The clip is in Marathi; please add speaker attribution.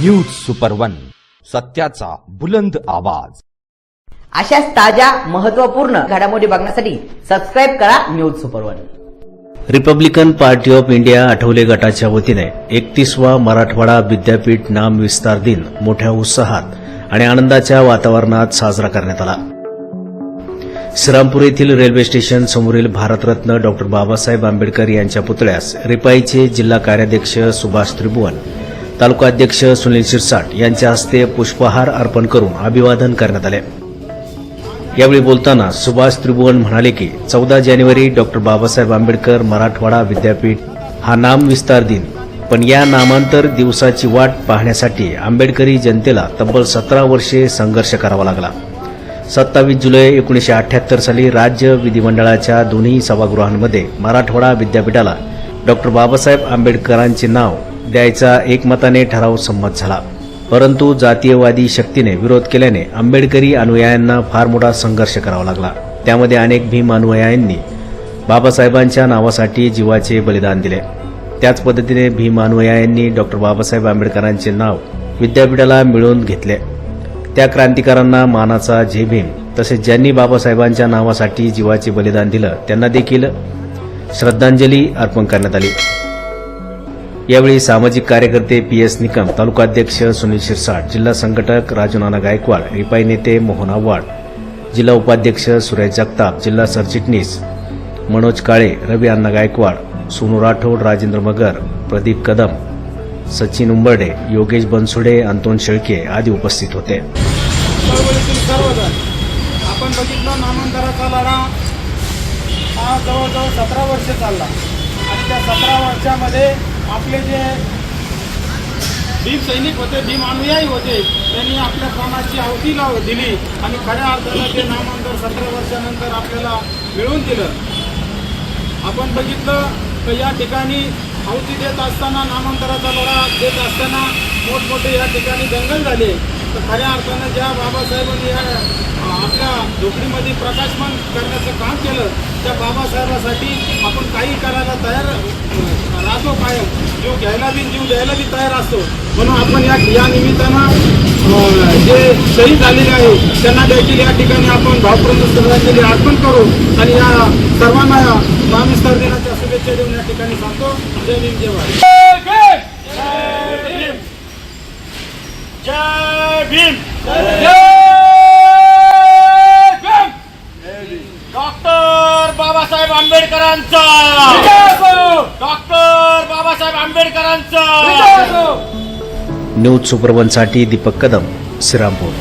Speaker 1: न्यूज सुपर वन सत्याचा बुलंद आवाज.
Speaker 2: अशाच ताज्या महत्त्वपूर्ण घडामोडी बघण्यासाठी सबस्क्राईब करा news super one
Speaker 3: Republican Party of India Athawale गटाच्या वतीने एकतीसवा मराठवाडा विद्यापीठ नाम विस्तार दिन मोठ्या उत्साहात आणि आनंदाच्या वातावरणात साजरा करण्यात आला. श्रीरामपूर येथील रेल्वे स्टेशन समोरील भारतरत्न डॉक्टर बाबासाहेब आंबेडकर यांच्या पुतळ्यास रिपाईचे जिल्हा कार्याध्यक्ष सुभाष त्रिभुवन तालुका अध्यक्ष सुनील शिरसाट यांच्या हस्ते पुष्पहार अर्पण करून अभिवादन करण्यात आले. यावेळी बोलताना सुभाष त्रिभुवन म्हणाले की चौदा जानेवारी डॉक्टर बाबासाहेब आंबेडकर मराठवाडा विद्यापीठ हा नाम विस्तार दिन पण या नामांतर दिवसाची वाट पाहण्यासाठी आंबेडकरी जनतेला तब्बल सतरा वर्षे संघर्ष करावा लागला. सत्तावीस जुलै एकोणीसशे अठ्याहत्तर साली राज्य विधिमंडळाच्या दोन्ही सभागृहांमध्ये मराठवाडा विद्यापीठाला डॉक्टर बाबासाहेब आंबेडकरांचे नाव द्यायचा एकमताने ठराव संमत झाला. परंतु जातीयवादी शक्तीने विरोध केल्याने आंबेडकरी अनुयायांना फार मोठा संघर्ष करावा लागला. त्यामध्ये अनेक भीम अनुयायांनी बाबासाहेबांच्या नावासाठी जीवाचे बलिदान दिले. त्याच पद्धतीने भीम अनुयायांनी डॉक्टर बाबासाहेब आंबेडकरांचे नाव विद्यापीठाला मिळवून घेतले. त्या क्रांतिकारांना मानाचा जे भीम तसेच ज्यांनी बाबासाहेबांच्या नावासाठी जीवाचे बलिदान दिलं त्यांना देखील श्रद्धांजली अर्पण करण्यात आली. यावेळी सामाजिक कार्यकर्ते पी एस निकम तालुकाध्यक्ष सुनील शिरसाट जिल्हा संघटक राजूनाना गायकवाड रिपाई नेते मोहन आव्हाड जिल्हा उपाध्यक्ष सुरेश जगताप जिल्हा सरचिटणीस मनोज काळे रवी अण्णा गायकवाड सोनू राठोड राजेंद्र मगर प्रदीप कदम सचिन उंबर्डे योगेश बनसुडे अंतोन शेळके आदी उपस्थित होते.
Speaker 4: आपण बघितलं नामांतराचा लढा हा जवळजवळ सतरा वर्ष चालला. आणि त्या सतरा वर्षामध्ये आपले जे भीम सैनिक होते भीम अनुयायी होते त्यांनी आपल्या प्राणाची आहुती लाव दिली आणि खऱ्या अर्थानं ते नामांतर सतरा वर्षानंतर आपल्याला मिळवून दिलं. आपण बघितलं तर या ठिकाणी आहुती देत असताना नामांतराचा लढा देत असताना मोठमोठे या ठिकाणी दंगल झाले. तर खऱ्या अर्थानं ज्या बाबासाहेबांनी या आपल्या झोपडीमध्ये प्रकाशमान करण्याचं काम केलं त्या बाबासाहेबासाठी आपण काही करायला तयार राहतो कायम. जीव घ्यायला बी जीव द्यायला बी तयार असतो. म्हणून आपण या या निमित्तानं जे शहीद झालेले आहे त्यांना देखील या ठिकाणी आपण भावपूर्ण श्रद्धांजली अर्पण करू आणि या सर्वांना नामविस्तार दिनाच्या शुभेच्छा देऊन या ठिकाणी सांगतो. जय भीम जय भारत.
Speaker 5: जय भीम. डॉक्टर बाबासाहेब आंबेडकरांचा. डॉक्टर बाबासाहेब आंबेडकरांचा.
Speaker 3: न्यूज सुपरवनसाठी दीपक कदम श्रीरामपूर.